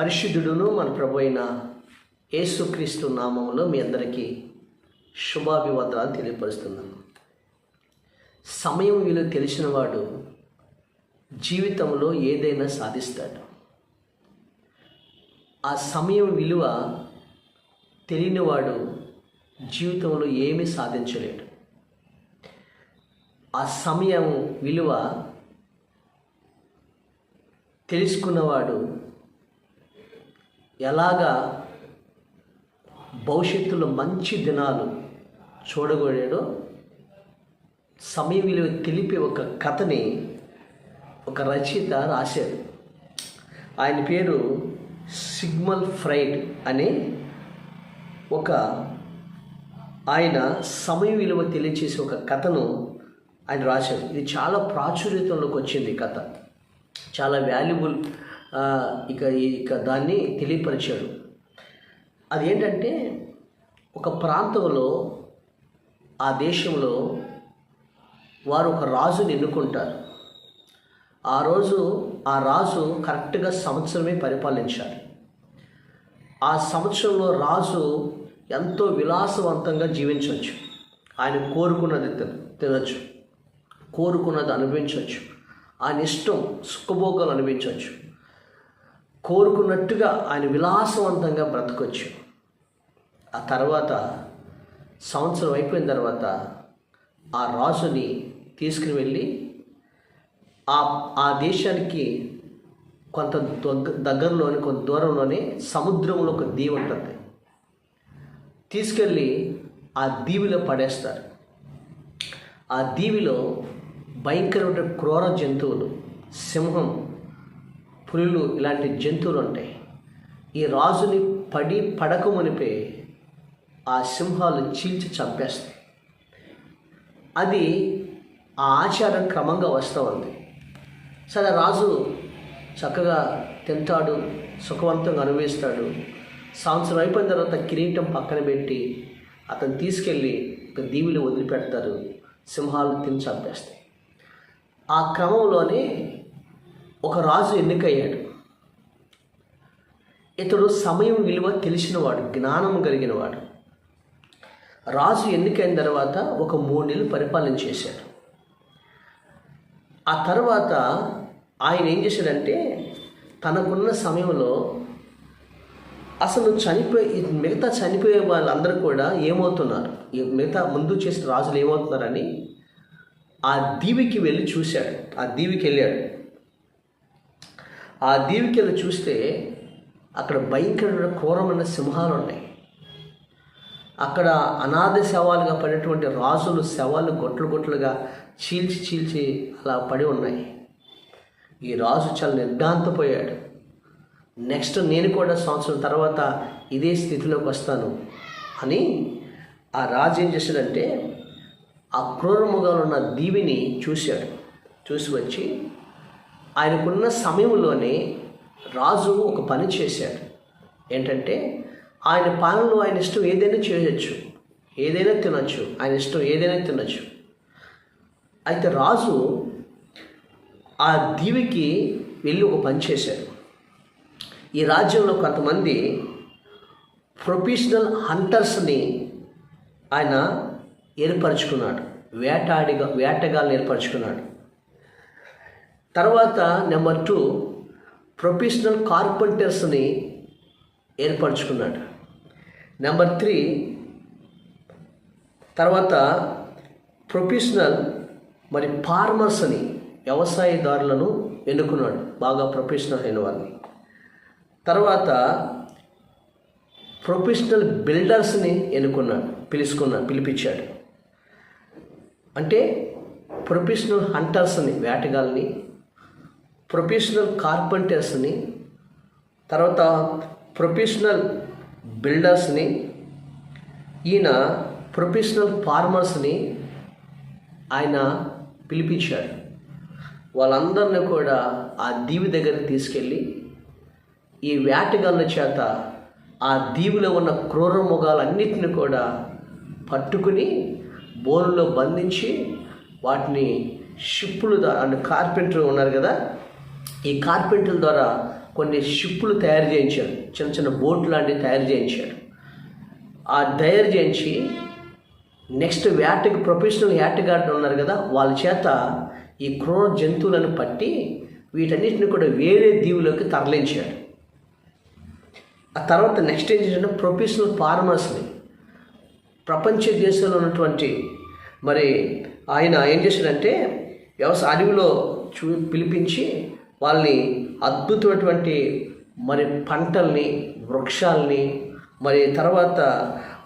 పరిశుద్ధుడును మన ప్రభు అయిన యేసుక్రీస్తు నామములో మీ అందరికీ శుభాభివందనాలు తెలియపరుస్తున్నాను సమయం విలువ తెలిసినవాడు జీవితంలో ఏదైనా సాధిస్తాడు. ఆ సమయం విలువ తెలియనివాడు జీవితంలో ఏమీ సాధించలేడు. ఆ సమయం విలువ తెలుసుకున్నవాడు ఎలాగా భవిష్యత్తులో మంచి దినాలు చూడగోడాడో సమయ విలువ తెలిపే ఒక కథని ఒక రచయిత రాశారు. ఆయన పేరు సిగ్మల్ ఫ్రైడ్ అనే ఒక ఆయన సమయ విలువ తెలియచేసే ఒక కథను ఆయన రాశారు. ఇది చాలా ప్రాచుర్యతంలోకి వచ్చింది ఈ కథ. చాలా వాల్యుబుల్ ఇక ఇక దాన్ని తెలియపరిచాడు. అది ఏంటంటే ఒక ప్రాంతంలో ఆ దేశంలో వారు ఒక రాజుని ఎన్నుకుంటారు. ఆ రోజు ఆ రాజు కరెక్ట్గా సంవత్సరమే పరిపాలించాలి ఆ సంవత్సరంలో రాజు ఎంతో విలాసవంతంగా జీవించవచ్చు. ఆయన కోరుకున్నది తిన తినచ్చు. కోరుకున్నది అనుభవించవచ్చు. ఆయన ఇష్టం సుఖభోగాలు అనుభవించవచ్చు. కోరుకున్నట్టుగా ఆయన విలాసవంతంగా బ్రతకొచ్చు. ఆ తర్వాత సంవత్సరం అయిపోయిన తర్వాత ఆ రాజుని తీసుకుని వెళ్ళి ఆ ఆ దేశానికి కొంత దగ్గ దగ్గరలోని కొంత దూరంలోనే సముద్రంలో ఒక దీవి ఉంటుంది. తీసుకెళ్ళి ఆ దీవిలో పడేస్తారు. ఆ దీవిలో భయంకరమైన క్రూర జంతువులు సింహం పులులు ఇలాంటి జంతువులు ఉంటాయి ఈ రాజుని పడి పడకమునిపే ఆ సింహాలు చీల్చి చంపేస్తాయి. అది ఆ ఆచారం క్రమంగా వస్తూ ఉంది. సరే రాజు చక్కగా తింటాడు సుఖవంతంగా అనుభవిస్తాడు. సంవత్సరం అయిపోయిన తర్వాత కిరీటం పక్కన పెట్టి అతను తీసుకెళ్ళి ఒక దీవిలో వదిలిపెడతారు సింహాలు తిని చంపేస్తాయి. ఆ క్రమంలోనే ఒక రాజు ఎన్నికయ్యాడు. ఇతడు సమయం విలువ తెలిసినవాడు జ్ఞానం కలిగినవాడు. రాజు ఎన్నికైన తర్వాత ఒక మూడు నెలలు పరిపాలన చేశాడు. ఆ తర్వాత ఆయన ఏం చేశాడంటే తనకున్న సమయంలో అసలు చనిపోయి మిగతా చనిపోయే వాళ్ళందరూ కూడా ఏమవుతున్నారు? మిగతా ముందు చేసిన రాజులు ఏమవుతున్నారని ఆ దీవికి వెళ్ళి చూశాడు. ఆ దీవికి వెళ్ళాడు. ఆ దీవికలు చూస్తే అక్కడ భయంకరమైన క్రూరమైన సింహాలు ఉన్నాయి. అక్కడ అనాథ శవాలుగా పడినటువంటి రాజులు శవాలు గొట్లు గొట్లుగా చీల్చి చీల్చి అలా పడి ఉన్నాయి. ఈ రాజు చాలా నిర్ఘాంతపోయాడు. నెక్స్ట్ నేను కూడా సంవత్సరం తర్వాత ఇదే స్థితిలోకి వస్తాను అని ఆ రాజు ఏం చేశాడంటే ఆ క్రూరముగా ఉన్న దీవిని చూశాడు. చూసి వచ్చి ఆయనకున్న సమయంలోనే రాజు ఒక పని చేశాడు. ఏంటంటే ఆయన పాలనలో ఆయన ఇష్టం ఏదైనా చేయొచ్చు. ఏదైనా తినొచ్చు. ఆయన ఇష్టం ఏదైనా తినొచ్చు. అయితే రాజు ఆ దీవికి వెళ్ళి ఒక పని చేశాడు. ఈ రాజ్యంలో కొంతమంది ప్రొఫెషనల్ హంటర్స్ని ఆయన ఏర్పరచుకున్నాడు. వేటాడిగా వేటగాళ్ళని ఏర్పరచుకున్నాడు. తర్వాత నెంబర్ టూ ప్రొఫెషనల్ కార్పెంటర్స్ని ఏర్పరచుకున్నాడు. నెంబర్ త్రీ తర్వాత ప్రొఫెషనల్ మరి ఫార్మర్స్ని వ్యవసాయదారులను ఎన్నుకున్నాడు. బాగా ప్రొఫెషనల్ అయిన వారిని. తర్వాత ప్రొఫెషనల్ బిల్డర్స్ని ఎన్నుకున్నాడు పిలుచుకున్నాడు పిలిపించాడు. అంటే ప్రొఫెషనల్ హంటర్స్ని వేటగాల్ని ప్రొఫెషనల్ కార్పెంటర్స్ని తర్వాత ప్రొఫెషనల్ బిల్డర్స్ని ఈయన ప్రొఫెషనల్ ఫార్మర్స్ని ఆయన పిలిపించాడు. వాళ్ళందరినీ కూడా ఆ దీవి దగ్గరికి తీసుకెళ్ళి ఈ వేటగాళ్ళ చేత ఆ దీవిలో ఉన్న క్రూర మృగాలన్నిటిని కూడా పట్టుకుని బోరులో బంధించి వాటిని షిప్పులు ద్వారా అంటే కార్పెంటర్ ఉన్నారు కదా ఈ కార్పెంటర్ల ద్వారా కొన్ని షిప్పులు తయారు చేయించాడు చిన్న చిన్న బోట్ లాంటివి తయారు చేయించాడు ఆ తయారు చేయించి నెక్స్ట్ వేటకి ప్రొఫెషనల్ వేటగాళ్ళు ఉన్నారు కదా వాళ్ళ చేత ఈ క్రూర జంతువులను పట్టి వీటన్నిటిని కూడా వేరే దీవులోకి తరలించాడు ఆ తర్వాత నెక్స్ట్ ఏం చేశాడు ప్రొఫెషనల్ ఫార్మర్స్ని ప్రపంచ దేశంలో ఉన్నటువంటి మరి ఆయన ఏం చేశాడంటే వ్యవసాయ అడవిలో చూ పిలిపించి వాళ్ళని అద్భుతమైనటువంటి మరి పంటల్ని వృక్షాల్ని మరి తర్వాత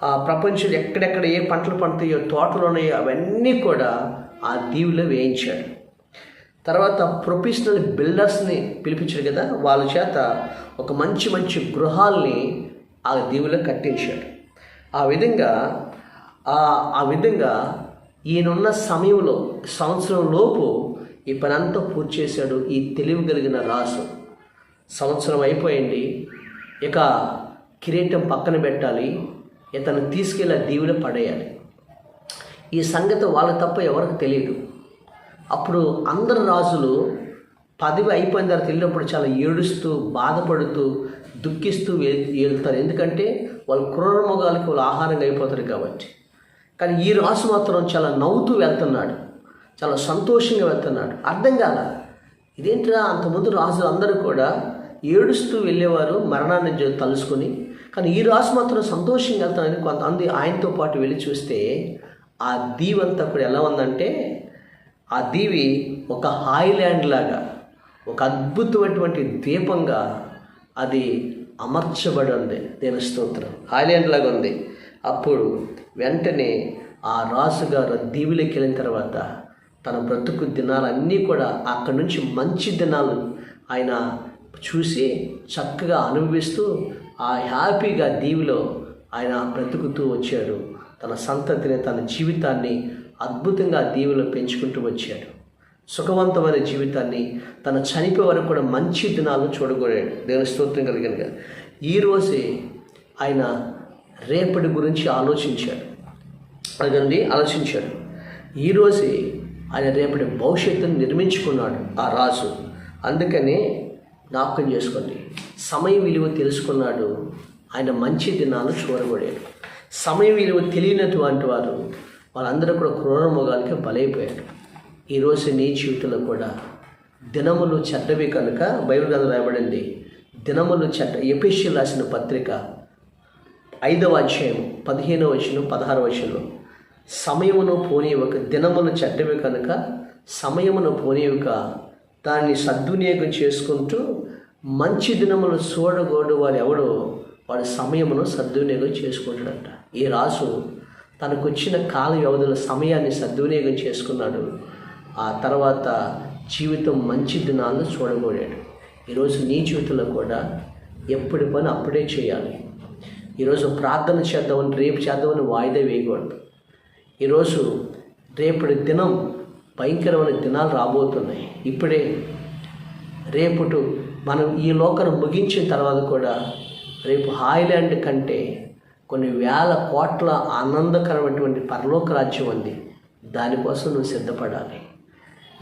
ఆ ప్రపంచంలో ఎక్కడెక్కడ ఏ పంటలు పండుతాయో తోటలు ఉన్నాయో అవన్నీ కూడా ఆ దీవిలో వేయించాడు. తర్వాత ప్రొఫెషనల్ బిల్డర్స్ని పిలిపించాడు కదా వాళ్ళ చేత ఒక మంచి మంచి గృహాల్ని ఆ దీవిలో కట్టించాడు. ఆ విధంగా ఆ ఆ విధంగా ఈయనున్న సమయంలో సంవత్సరం లోపు ఈ పని అంతా పూర్తి చేశాడు ఈ తెలివి కలిగిన రాసు సంవత్సరం అయిపోయింది. ఇక కిరీటం పక్కన పెట్టాలి. ఇతను తీసుకెళ్ళి ఆ దీవిలో పడేయాలి. ఈ సంగతి వాళ్ళకి తప్ప ఎవరికి తెలియదు. అప్పుడు అందరు రాజులు పదవి అయిపోయిన తర్వాత వెళ్ళినప్పుడు చాలా ఏడుస్తూ బాధపడుతూ దుఃఖిస్తూ వెళ్తారు. ఎందుకంటే వాళ్ళు క్రూర మొగాలకి వాళ్ళు ఆహారంగా అయిపోతారు కాబట్టి. కానీ ఈ రాసు మాత్రం చాలా నవ్వుతూ వెళ్తున్నాడు. చాలా సంతోషంగా వెళ్తున్నాడు. అర్థం కాల. ఇదేంటిరా అంతకుముందు రాజులు అందరూ కూడా ఏడుస్తూ వెళ్ళేవారు మరణాన్ని తలుసుకుని. కానీ ఈ రాజు మాత్రం సంతోషంగా వెళ్తానని కొంతమంది ఆయనతో పాటు వెళ్ళి చూస్తే ఆ దీవంతా కూడా ఎలా ఉందంటే ఆ దీవి ఒక హాయిలాండ్ లాగా ఒక అద్భుతమైనటువంటి దీపంగా అది అమర్చబడి ఉంది. దేని స్తోత్రం. హాయిలాండ్ లాగా ఉంది. అప్పుడు వెంటనే ఆ రాసుగారు దీవిలోకి వెళ్ళిన తర్వాత తన బ్రతుకు దినాలన్నీ కూడా అక్కడి నుంచి మంచి దినాలు ఆయన చూసి చక్కగా అనుభవిస్తూ ఆ హ్యాపీగా దీవిలో ఆయన బ్రతుకుతూ వచ్చాడు. తన సంతతిని తన జీవితాన్ని అద్భుతంగా దీవిలో పెంచుకుంటూ వచ్చాడు. సుఖవంతమైన జీవితాన్ని తన చనిపోయే వరకు కూడా మంచి దినాలను చూడగోడాడు. దేవుని స్తోత్రం కలిగినగా ఈరోజే ఆయన రేపటి గురించి ఆలోచించాడు. అదండి ఆలోచించాడు. ఈరోజే ఆయన రేపటి భవిష్యత్తును నిర్మించుకున్నాడు ఆ రాజు. అందుకనే జ్ఞాపకం చేసుకోండి సమయ విలువ తెలుసుకున్నాడు ఆయన మంచి దినాలు చూడబడాడు సమయ విలువ తెలియనటువంటి వారు వాళ్ళందరూ కూడా క్రూర బలైపోయాడు బలైపోయారు. ఈరోజు నీ జీవితంలో కూడా దినములు చెడ్డవి కనుక బైబిల్ గ్రంథం రాయబడింది. దినములు చెడ్డ ఎపిషి రాసిన పత్రిక ఐదవ అధ్యాయం పదిహేనవ వచనం పదహారవ వచనంలో సమయమును పోనీయక దినములు చెడ్డవి కనుక సమయమును పోనీయక దాన్ని సద్వినియోగం చేసుకుంటూ మంచి దినములు చూడగోడు వాడు ఎవడో వాడు సమయమును సద్వినియోగం చేసుకుంటాడంట. ఈ రాసు తనకు వచ్చిన కాల వ్యవధిలో సమయాన్ని సద్వినియోగం చేసుకున్నాడు. ఆ తర్వాత జీవితం మంచి దినాలను చూడగోడాడు. ఈరోజు నీ జీవితంలో కూడా ఎప్పటి పని అప్పుడే చేయాలి. ఈరోజు ప్రార్థన చేద్దామని రేపు చేద్దామని వాయిదా వేయకూడదు. ఈరోజు రేపటి దినం భయంకరమైన దినాలు రాబోతున్నాయి. ఇప్పుడే రేపుటు మనం ఈ లోకను ముగించిన తర్వాత కూడా రేపు హాయిలాండ్ కంటే కొన్ని వేల కోట్ల ఆనందకరమైనటువంటి పరలోక రాజ్యం ఉంది. దానికోసం నువ్వు సిద్ధపడాలి.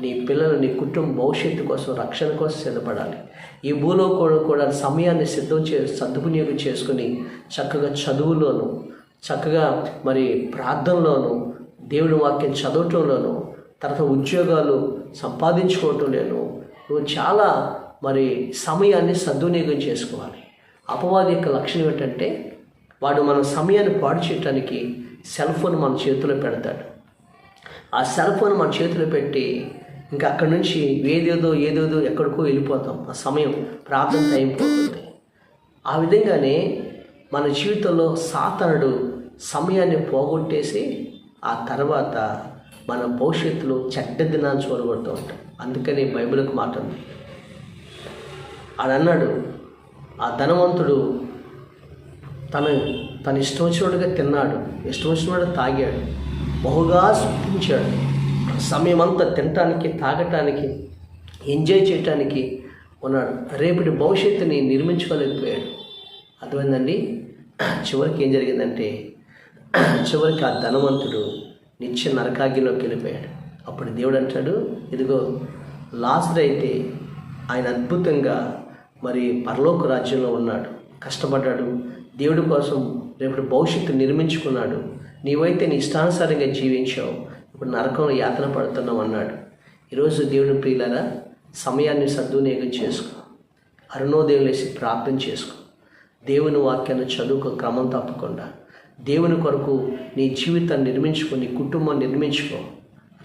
నీ పిల్లలు నీ కుటుంబ భవిష్యత్తు కోసం రక్షణ కోసం సిద్ధపడాలి. ఈ భూలో కూడా కూడా సమయాన్ని సిద్ధం చే సద్వినియోగం చేసుకుని చక్కగా చదువులోను చక్కగా మరి ప్రార్థనలోను దేవుని వాక్యం చదవటంలోను తర్వాత ఉద్యోగాలు సంపాదించుకోవటంలోను నువ్వు చాలా మరి సమయాన్ని సద్వినియోగం చేసుకోవాలి. అపవాది యొక్క లక్షణం ఏంటంటే వాడు మన సమయాన్ని పాడు చేయటానికి సెల్ ఫోన్ మన చేతిలో పెడతాడు. ఆ సెల్ ఫోన్ మన చేతిలో పెట్టి ఇంకా అక్కడి నుంచి ఏదేదో ఏదేదో ఎక్కడికో వెళ్ళిపోతాం. ఆ సమయం ప్రార్థన టైం పోతుంది. ఆ విధంగానే మన జీవితంలో సాతనుడు సమయాన్ని పోగొట్టేసి ఆ తర్వాత మన భవిష్యత్తులో చెడ్డ దినాన్ని చూడగొడుతూ ఉంటాం అందుకని బైబిల్కి మాట ఉంది. ఆడన్నాడు ఆ ధనవంతుడు తన తన ఇష్టం వచ్చినట్టుగా తిన్నాడు ఇష్టం వచ్చినట్టు తాగాడు బహుగా సుఖించాడు సమయం అంతా తినటానికి తాగటానికి ఎంజాయ్ చేయటానికి ఉన్నాడు. రేపటి భవిష్యత్తుని నిర్మించుకోలేకపోయాడు. అర్థమైందండి? చివరికి ఏం జరిగిందంటే చివరికి ఆ ధనవంతుడు నిత్య నరకాగ్నిలోకి వెళ్ళిపోయాడు. అప్పుడు దేవుడు అంటాడు ఇదిగో లాస్ట్ అయితే ఆయన అద్భుతంగా మరి పరలోక రాజ్యంలో ఉన్నాడు. కష్టపడ్డాడు. దేవుడి కోసం రేపు భవిష్యత్తు నిర్మించుకున్నాడు. నీవైతే నీ ఇష్టానుసారంగా జీవించావు. ఇప్పుడు నరకంలో యాతన పడుతున్నావు అన్నాడు. ఈరోజు దేవుని ప్రియులరా సమయాన్ని సద్వినియోగం చేసుకో. అరుణోదయం లేసి ప్రార్థన చేసుకో. దేవుని వాక్యాన్ని చదువుకో క్రమం తప్పకుండా. దేవుని కొరకు నీ జీవితాన్ని నిర్మించుకో నీ కుటుంబం నిర్మించుకో.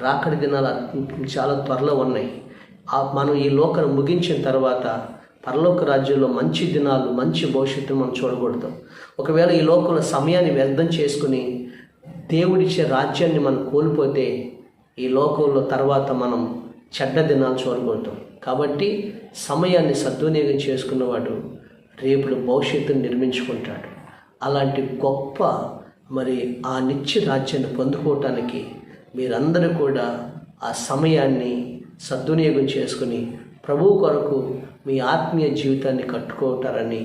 రాకడి దినాలు చాలా త్వరలో ఉన్నాయి. ఆ మనం ఈ లోకం ముగించిన తర్వాత పరలోక రాజ్యంలో మంచి దినాలు మంచి భవిష్యత్తును మనం చూడకూడదు. ఒకవేళ ఈ లోకంలో సమయాన్ని వ్యర్థం చేసుకుని దేవుడిచ్చే రాజ్యాన్ని మనం కోల్పోతే ఈ లోకంలో తర్వాత మనం చెడ్డ దినాలు చూడకూడదు. కాబట్టి సమయాన్ని సద్వినియోగం చేసుకున్నవాడు రేపుడు భవిష్యత్తును నిర్మించుకుంటాడు. అలాంటి గొప్ప మరి ఆ నిత్య రాజ్యాన్ని పొందుకోవటానికి మీరందరూ కూడా ఆ సమయాన్ని సద్వినియోగం చేసుకుని ప్రభువు కొరకు మీ ఆత్మీయ జీవితాన్ని కట్టుకుంటారని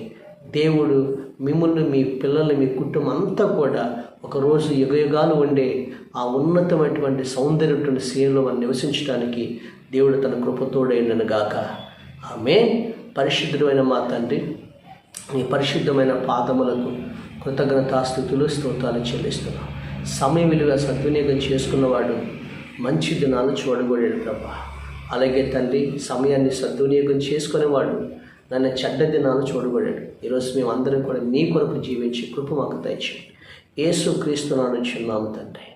దేవుడు మిమ్మల్ని మీ పిల్లల్ని మీ కుటుంబం అంతా కూడా ఒకరోజు యుగయుగాలు ఉండే ఆ ఉన్నతమైనటువంటి సౌందర్యటువంటి శ్రేణిలో మనం నివసించడానికి దేవుడు తన కృపతోడైనను గాక ఆమె పరిశుద్ధమైన మా తండ్రి నీ పరిశుద్ధమైన పాదములకు కృతజ్ఞతాస్థుతులు స్తోత్రాలు చెల్లిస్తున్నాం. సమయం విలువ సద్వినియోగం చేసుకున్నవాడు మంచి దినాలు చూడగోడాడు ప్రభా. అలాగే తండ్రి సమయాన్ని సద్వినియోగం చేసుకునేవాడు నన్ను చెడ్డ దినాలు చూడగోడాడు. ఈరోజు మేము అందరం కూడా నీ కొరకు జీవించి కృప మాకు దయచేయండి. యేసు క్రీస్తునాను చిన్నాము తండ్రి.